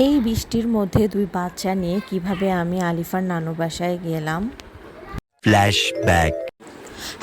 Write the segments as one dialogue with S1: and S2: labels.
S1: এই বৃষ্টির মধ্যে দুই বাচ্চা নিয়ে কীভাবে আমি আলিফার নানু বাসায় গেলাম?
S2: ফ্ল্যাশব্যাক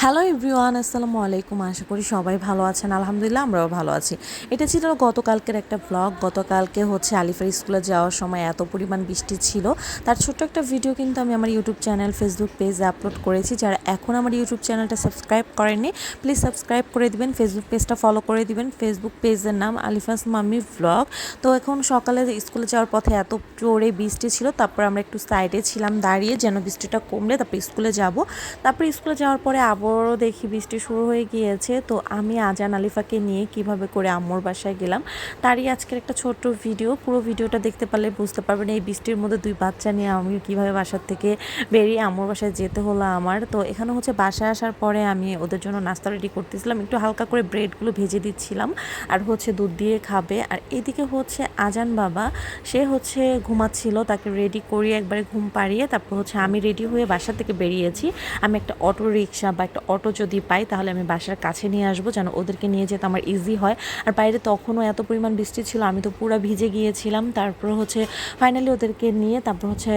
S1: হ্যালো এভরিওয়ান আসসালামু আলাইকুম। আশা করি সবাই ভালো আছেন। আলহামদুলিল্লাহ, আমরাও ভালো আছি। এটা ছিল গতকালকের একটা ব্লগ গতকালকে হচ্ছে আলিফার স্কুলে যাওয়ার সময় এত পরিমাণ বৃষ্টি ছিল। তার ছোট্ট একটা ভিডিও কিন্তু আমি আমার ইউটিউব চ্যানেল ফেসবুক পেজে আপলোড করেছি। যারা এখন আমার ইউটিউব চ্যানেলটা সাবস্ক্রাইব করেননি প্লিজ সাবস্ক্রাইব করে দিবেন। ফেসবুক পেজটা ফলো করে দিবেন। ফেসবুক পেজের নাম আলিফাস মাম্মি ব্লগ তো এখন সকালে স্কুলে যাওয়ার পথে এত জোরে বৃষ্টি ছিল, তারপর আমরা একটু সাইডে ছিলাম, দাঁড়িয়ে যেন বৃষ্টিটা কমলে তারপর স্কুলে যাব। তারপর স্কুলে যাওয়ার পরে আবারও দেখি বৃষ্টি শুরু হয়ে গিয়েছে। তো আমি আজান আলিফাকে নিয়ে কীভাবে করে আম্মুর বাসায় গেলাম, তারই আজকের একটা ছোট্ট ভিডিও। পুরো ভিডিওটা দেখতে পারলে বুঝতে পারবেন এই বৃষ্টির মধ্যে দুই বাচ্চা নিয়ে আমি কীভাবে বাসার থেকে বেরিয়ে আম্মুর বাসায় যেতে হলো আমার। তো এখানে হচ্ছে বাসায় আসার পরে আমি ওদের জন্য নাস্তা রেডি করতেছিলাম, একটু হালকা করে ব্রেডগুলো ভেজে দিচ্ছিলাম, আর হচ্ছে দুধ দিয়ে খাবে। আর এদিকে হচ্ছে আজান বাবা, সে হচ্ছে ঘুমাচ্ছিল, তাকে রেডি করিয়ে একবারে ঘুম পাড়িয়ে তারপর হচ্ছে আমি রেডি হয়ে বাসা থেকে বেরিয়েছি। আমি একটা অটো রিক্সা বা একটা অটো যদি পাই, তাহলে আমি বাসার কাছে নিয়ে আসব যেন ওদেরকে নিয়ে যেতে আমার ইজি হয়। আর বাইরে তখনও এত পরিমাণ বৃষ্টি ছিল, আমি তো পুরো ভিজে গিয়েছিলাম। তারপর হচ্ছে ফাইনালি ওদেরকে নিয়ে তারপর হচ্ছে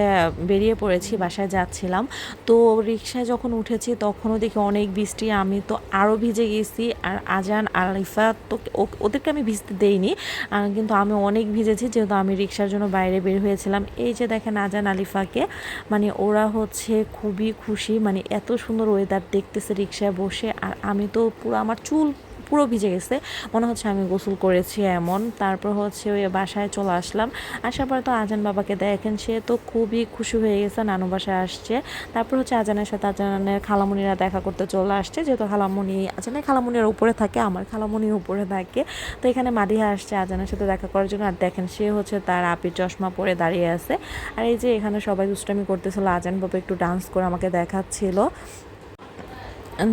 S1: বেরিয়ে পড়েছি, বাসায় যাচ্ছিলাম। তো রিক্সায় যখন উঠেছি, তখনও দেখি অনেক বৃষ্টি, আমি তো আরও ভিজে গেছি আর আজান আলিফা তো ওদেরকে আমি ভিজতে দেইনি কিন্তু আমি অনেক ভিজেছি, যেহেতু আমি রিক্সার জন্য বাইরে বের হয়েছিলাম। এই যে দেখেন আজান আলিফাকে মানে ওরা হচ্ছে খুবই খুশি মানে এত সুন্দর ওয়েদার দেখতেছে রিক্সায় বসে, আর আমি তো পুরো আমার চুল পুরো ভিজে গেছে। মনে হচ্ছে আমি গোসল করেছি এমন। তারপর হচ্ছে ওই বাসায় চলে আসলাম। আসার পরে তো আজান বাবাকে দেখেন, সে তো খুবই খুশি হয়ে গেছে, নানু বাসায় আসছে। তারপর হচ্ছে আজানের সাথে আজানের খালামুনিরা দেখা করতে চলে আসছে, যেহেতু খালামুনি আজানের খালামুনির উপরে থাকে, আমার খালামুনির উপরে থাকে। তো এখানে মাদিহা আসছে আজানের সাথে দেখা করার জন্য, আর দেখেন সে হচ্ছে তার আপির চশমা পরে দাঁড়িয়ে আছে। আর এই যে এখানে সবাই দুষ্টামি করতেছিল, আজান বাবা একটু ডান্স করে আমাকে দেখাচ্ছিল।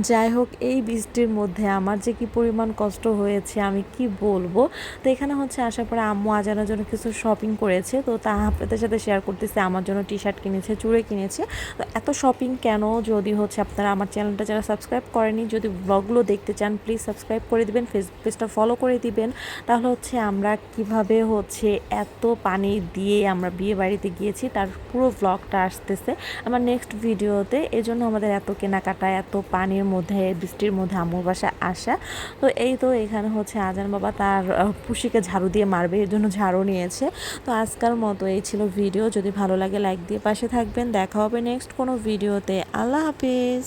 S1: যাই হোক, এই বৃষ্টির মধ্যে আমার যে কি পরিমাণ কষ্ট হয়েছে, আমি কি বলব? তো এখানে হচ্ছে আসার পরে আম্মু আজানোর জন্য কিছু শপিং করেছে। তো তা আপনাদের সাথে শেয়ার করতেছে, আমার জন্য টি শার্ট কিনেছে, চুড়ে কিনেছে। তো এত শপিং কেন? যদি হচ্ছে আপনারা আমার চ্যানেলটা যারা সাবস্ক্রাইব করেনি, যদি ব্লগগুলো দেখতে চান প্লিজ সাবস্ক্রাইব করে দিবেন ফেসবুক পেজটা ফলো করে দিবেন। তাহলে হচ্ছে আমরা কীভাবে হচ্ছে এত পানি দিয়ে আমরা বিয়ে বাড়িতে গিয়েছি, তার পুরো ব্লগটা আসতেছে। আমার নেক্সট ভিডিওতে এজন্য আমাদের এত কেনাকাটা, এত পানির মধ্যে, বৃষ্টির মধ্যে আম্মুর বাসা আসা। তো এই তো এখানে হচ্ছে আজান বাবা তার পুষিকে ঝাড়ু দিয়ে মারবে, এর জন্য ঝাড়ু নিয়েছে। তো আজকাল মতো এই ছিল ভিডিও, যদি ভালো লাগে লাইক দিয়ে পাশে থাকবেন। দেখা হবে নেক্সট কোনো ভিডিওতে। আল্লাহ হাফিজ।